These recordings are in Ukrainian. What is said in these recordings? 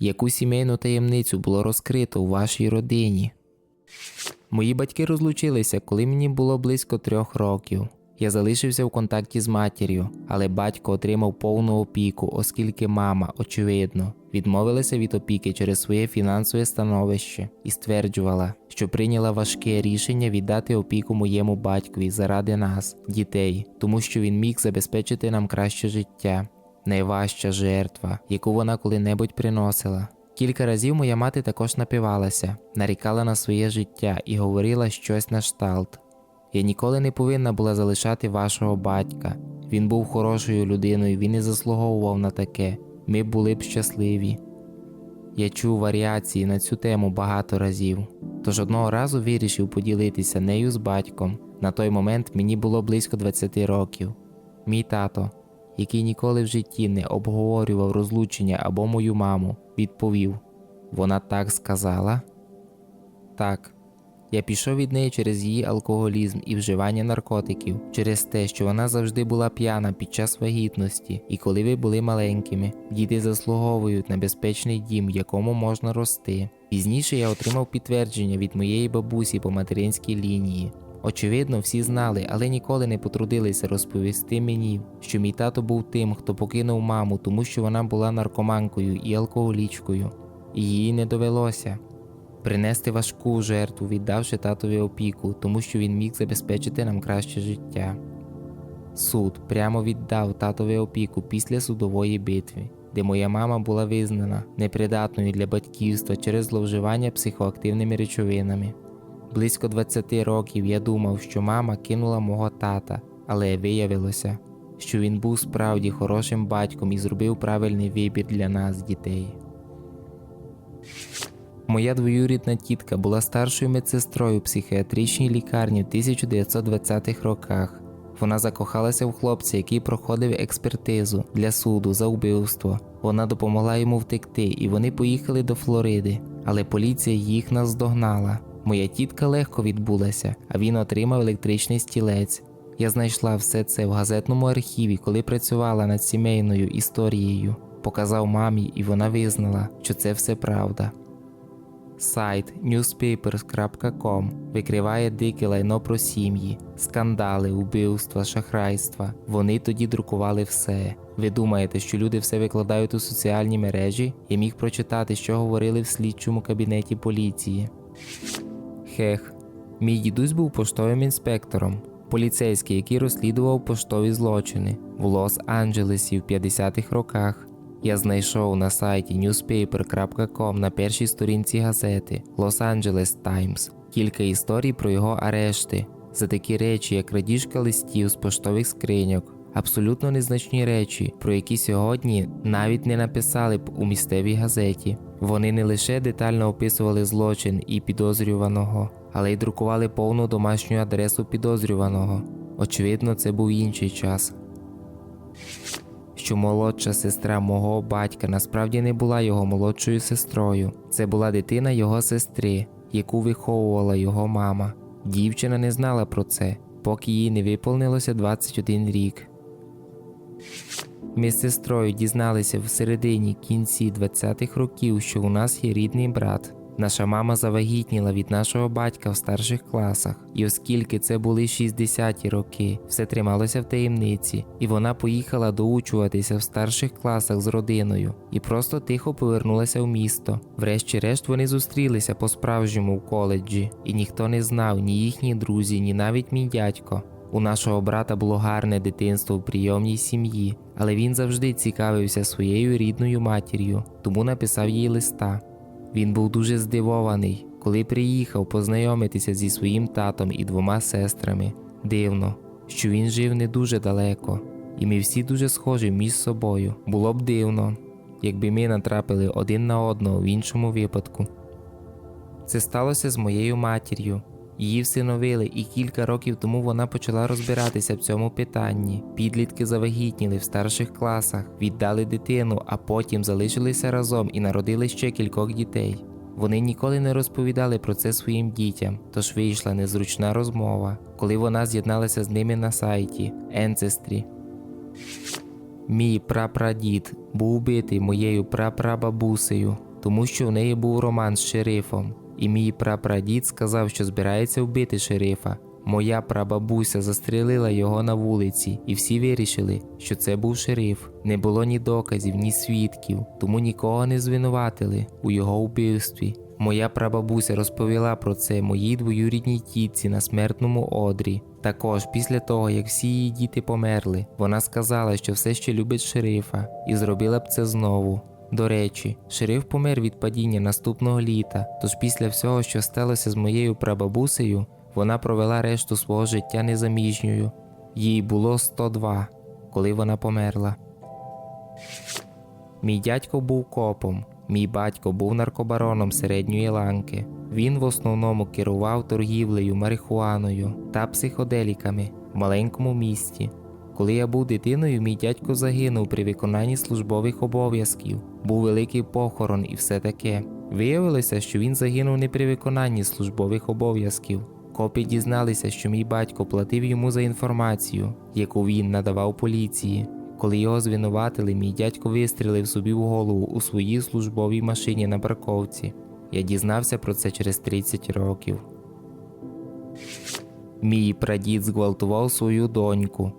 Яку сімейну таємницю було розкрито у вашій родині? Мої батьки розлучилися, коли мені було близько трьох років. Я залишився в контакті з матір'ю, але батько отримав повну опіку, оскільки мама, очевидно, відмовилася від опіки через своє фінансове становище і стверджувала, що прийняла важке рішення віддати опіку моєму батькові заради нас, дітей, тому що він міг забезпечити нам краще життя. Найважча жертва, яку вона коли-небудь приносила. Кілька разів моя мати також напивалася, нарікала на своє життя і говорила щось на шталт. Я ніколи не повинна була залишати вашого батька. Він був хорошою людиною, він не заслуговував на таке. Ми були б щасливі. Я чув варіації на цю тему багато разів, тож одного разу вирішив поділитися нею з батьком. На той момент мені було близько 20 років. Мій тато, який ніколи в житті не обговорював розлучення або мою маму, відповів: Вона так сказала? Так. Я пішов від неї через її алкоголізм і вживання наркотиків, через те, що вона завжди була п'яна під час вагітності, і коли ви були маленькими, діти заслуговують на безпечний дім, в якому можна рости. Пізніше я отримав підтвердження від моєї бабусі по материнській лінії. Очевидно, всі знали, але ніколи не потрудилися розповісти мені, що мій тато був тим, хто покинув маму, тому що вона була наркоманкою і алкоголічкою, і їй не довелося принести важку жертву, віддавши татові опіку, тому що він міг забезпечити нам краще життя. Суд прямо віддав татові опіку після судової битви, де моя мама була визнана непридатною для батьківства через зловживання психоактивними речовинами. Близько 20 років я думав, що мама кинула мого тата, але виявилося, що він був справді хорошим батьком і зробив правильний вибір для нас, дітей. Моя двоюрідна тітка була старшою медсестрою в психіатричній лікарні в 1920-х роках. Вона закохалася в хлопця, який проходив експертизу для суду за вбивство. Вона допомогла йому втекти, і вони поїхали до Флориди, але поліція їх наздогнала. Моя тітка легко відбулася, а він отримав електричний стілець. Я знайшла все це в газетному архіві, коли працювала над сімейною історією. Показав мамі, і вона визнала, що це все правда. Сайт newspapers.com викриває дике лайно про сім'ї, скандали, убивства, шахрайства. Вони тоді друкували все. Ви думаєте, що люди все викладають у соціальні мережі? Я міг прочитати, що говорили в слідчому кабінеті поліції. Хех, мій дідусь був поштовим інспектором, поліцейський, який розслідував поштові злочини в Лос-Анджелесі в 50-х роках. Я знайшов на сайті newspaper.com на першій сторінці газети Los Angeles Times кілька історій про його арешти за такі речі, як крадіжка листів з поштових скриньок, абсолютно незначні речі, про які сьогодні навіть не написали б у місцевій газеті. Вони не лише детально описували злочин і підозрюваного, але й друкували повну домашню адресу підозрюваного. Очевидно, це був інший час що молодша сестра мого батька насправді не була його молодшою сестрою. Це була дитина його сестри, яку виховувала його мама. Дівчина не знала про це, поки їй не виповнилося 21 рік. Ми з сестрою дізналися в середині кінці 20-х років, що у нас є рідний брат. Наша мама завагітніла від нашого батька в старших класах, і оскільки це були 60-ті роки, все трималося в таємниці, і вона поїхала доучуватися в старших класах з родиною і просто тихо повернулася в місто. Врешті-решт вони зустрілися по-справжньому в коледжі, і ніхто не знав, ні їхні друзі, ні навіть мій дядько. У нашого брата було гарне дитинство в прийомній сім'ї, але він завжди цікавився своєю рідною матір'ю, тому написав їй листа. Він був дуже здивований, коли приїхав познайомитися зі своїм татом і двома сестрами. Дивно, що він жив не дуже далеко, і ми всі дуже схожі між собою. Було б дивно, якби ми натрапили один на одного в іншому випадку. Це сталося з моєю матір'ю. Її всиновили, і кілька років тому вона почала розбиратися в цьому питанні. Підлітки завагітніли в старших класах, віддали дитину, а потім залишилися разом і народили ще кількох дітей. Вони ніколи не розповідали про це своїм дітям, тож вийшла незручна розмова, коли вона з'єдналася з ними на сайті Ancestry. Мій прапрадід був убитий моєю прапрабабусею. тому що в неї був роман з шерифом, і мій прапрадід сказав, що збирається вбити шерифа. Моя прабабуся застрелила його на вулиці, і всі вирішили, що це був шериф. Не було ні доказів, ні свідків, тому нікого не звинуватили у його вбивстві. Моя прабабуся розповіла про це моїй двоюрідній тітці на смертному одрі. Також після того, як всі її діти померли, вона сказала, що все ще любить шерифа, і зробила б це знову. До речі, шериф помер від падіння наступного літа, тож після всього, що сталося з моєю прабабусею, вона провела решту свого життя незаміжньою. Їй було 102, коли вона померла. Мій дядько був копом, мій батько був наркобароном середньої ланки. Він в основному керував торгівлею марихуаною та психоделіками в маленькому місті. Коли я був дитиною, мій дядько загинув при виконанні службових обов'язків. Був великий похорон і все таке. Виявилося, що він загинув не при виконанні службових обов'язків. Копи дізналися, що мій батько платив йому за інформацію, яку він надавав поліції. Коли його звинуватили, мій дядько вистрілив собі в голову у своїй службовій машині на парковці. Я дізнався про це через 30 років. Мій прадід зґвалтував свою доньку.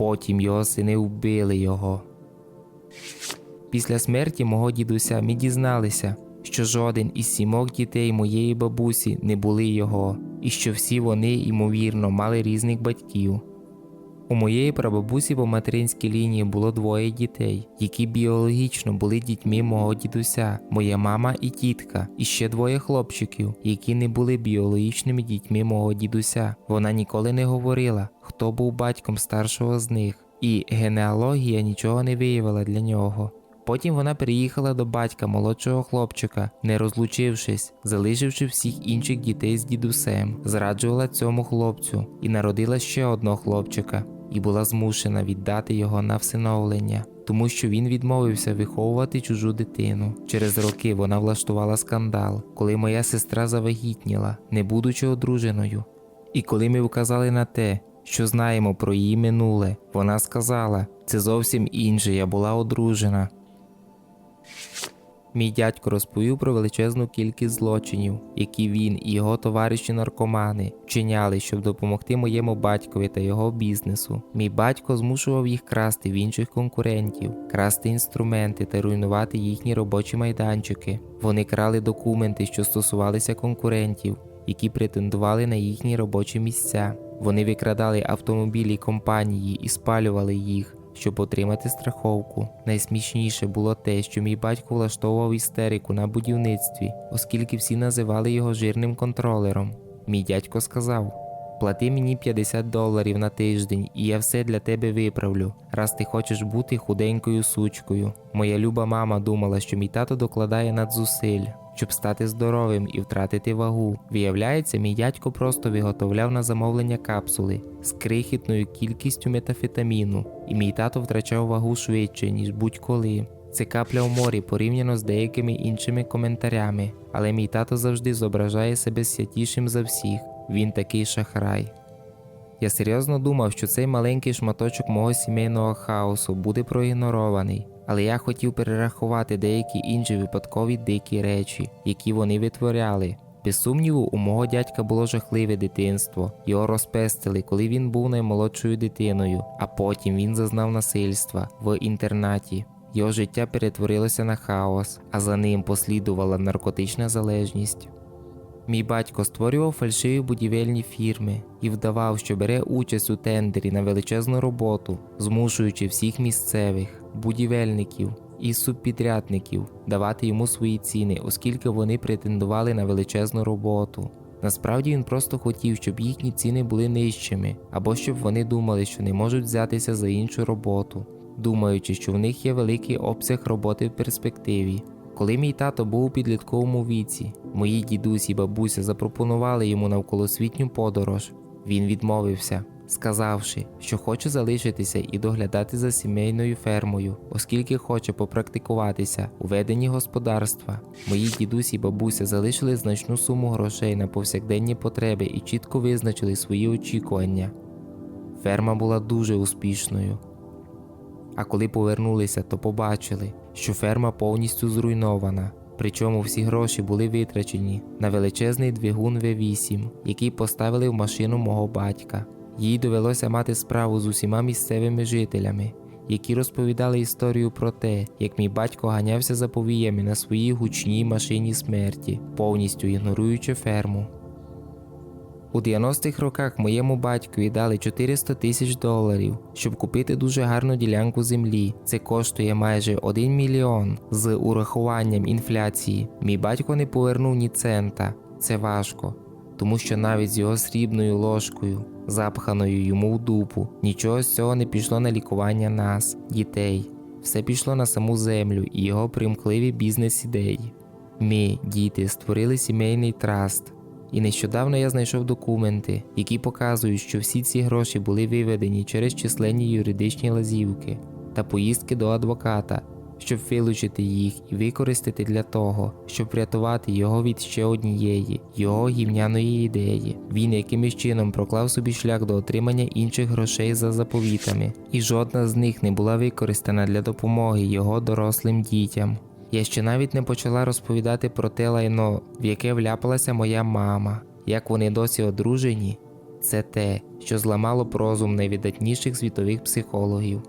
Потім його сини вбили його. Після смерті мого дідуся ми дізналися, що жоден із сімох дітей моєї бабусі не були його, і що всі вони, ймовірно, мали різних батьків. У моєї прабабусі по материнській лінії було двоє дітей, які біологічно були дітьми мого дідуся, моя мама і тітка, і ще двоє хлопчиків, які не були біологічними дітьми мого дідуся. Вона ніколи не говорила, хто був батьком старшого з них, і генеалогія нічого не виявила для нього. Потім вона переїхала до батька молодшого хлопчика, не розлучившись, залишивши всіх інших дітей з дідусем, зраджувала цьому хлопцю і народила ще одного хлопчика, і була змушена віддати його на всиновлення, тому що він відмовився виховувати чужу дитину. Через роки вона влаштувала скандал, коли моя сестра завагітніла, не будучи одруженою. І коли ми вказали на те, що знаємо про її минуле, вона сказала: це зовсім інше, я була одружена. Мій дядько розповів про величезну кількість злочинів, які він і його товариші наркомани вчиняли, щоб допомогти моєму батькові та його бізнесу. Мій батько змушував їх красти в інших конкурентів, красти інструменти та руйнувати їхні робочі майданчики. Вони крали документи, що стосувалися конкурентів, які претендували на їхні робочі місця. Вони викрадали автомобілі компанії і спалювали їх щоб отримати страховку. Найсмішніше було те, що мій батько влаштовував істерику на будівництві, оскільки всі називали його жирним контролером. Мій дядько сказав: Плати мені 50 доларів на тиждень, і я все для тебе виправлю, раз ти хочеш бути худенькою сучкою. Моя люба мама думала, що мій тато докладає надзусиль, щоб стати здоровим і втратити вагу. Виявляється, мій дядько просто виготовляв на замовлення капсули з крихітною кількістю метафетаміну, і мій тато втрачав вагу швидше, ніж будь-коли. Це капля в морі порівняно з деякими іншими коментарями, але мій тато завжди зображає себе святішим за всіх. Він такий шахрай. Я серйозно думав, що цей маленький шматочок мого сімейного хаосу буде проігнорований, але я хотів перерахувати деякі інші випадкові дикі речі, які вони витворяли. Без сумніву, у мого дядька було жахливе дитинство. Його розпестили, коли він був наймолодшою дитиною, а потім він зазнав насильства в інтернаті. Його життя перетворилося на хаос, а за ним послідувала наркотична залежність. Мій батько створював фальшиві будівельні фірми і вдавав, що бере участь у тендері на величезну роботу, змушуючи всіх місцевих будівельників і субпідрядників давати йому свої ціни, оскільки вони претендували на величезну роботу. Насправді він просто хотів, щоб їхні ціни були нижчими, або щоб вони думали, що не можуть взятися за іншу роботу, думаючи, що в них є великий обсяг роботи в перспективі. Коли мій тато був у підлітковому віці, мої дідусі і бабуся запропонували йому навколосвітню подорож. Він відмовився, сказавши, що хоче залишитися і доглядати за сімейною фермою, оскільки хоче попрактикуватися у веденні господарства. Мої дідусі і бабуся залишили значну суму грошей на повсякденні потреби і чітко визначили свої очікування. Ферма була дуже успішною. А коли повернулися, то побачили, що ферма повністю зруйнована. Причому всі гроші були витрачені на величезний двигун V8, який поставили в машину мого батька. Їй довелося мати справу з усіма місцевими жителями, які розповідали історію про те, як мій батько ганявся за повіями на своїй гучній машині смерті, повністю ігноруючи ферму. У 90-х роках моєму батькові дали 400 тисяч доларів, щоб купити дуже гарну ділянку землі. Це коштує майже 1 мільйон з урахуванням інфляції. Мій батько не повернув ні цента. Це важко, тому що навіть з його срібною ложкою, запханою йому в дупу, нічого з цього не пішло на лікування нас, дітей. Все пішло на саму землю і його примкливі бізнес-ідеї. Ми, діти, створили сімейний траст. І нещодавно я знайшов документи, які показують, що всі ці гроші були виведені через численні юридичні лазівки та поїздки до адвоката, щоб вилучити їх і використати для того, щоб врятувати його від ще однієї, його гімняної ідеї. Він якимось чином проклав собі шлях до отримання інших грошей за заповітами, і жодна з них не була використана для допомоги його дорослим дітям. Я ще навіть не почала розповідати про те лайно, в яке вляпалася моя мама, як вони досі одружені. Це те, що зламало б розум найвидатніших світових психологів.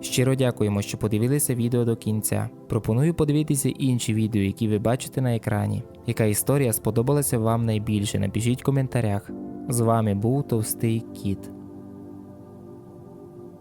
Щиро дякуємо, що подивилися відео до кінця. Пропоную подивитися інші відео, які ви бачите на екрані. Яка історія сподобалася вам найбільше? Напишіть в коментарях. З вами був Товстий Кіт.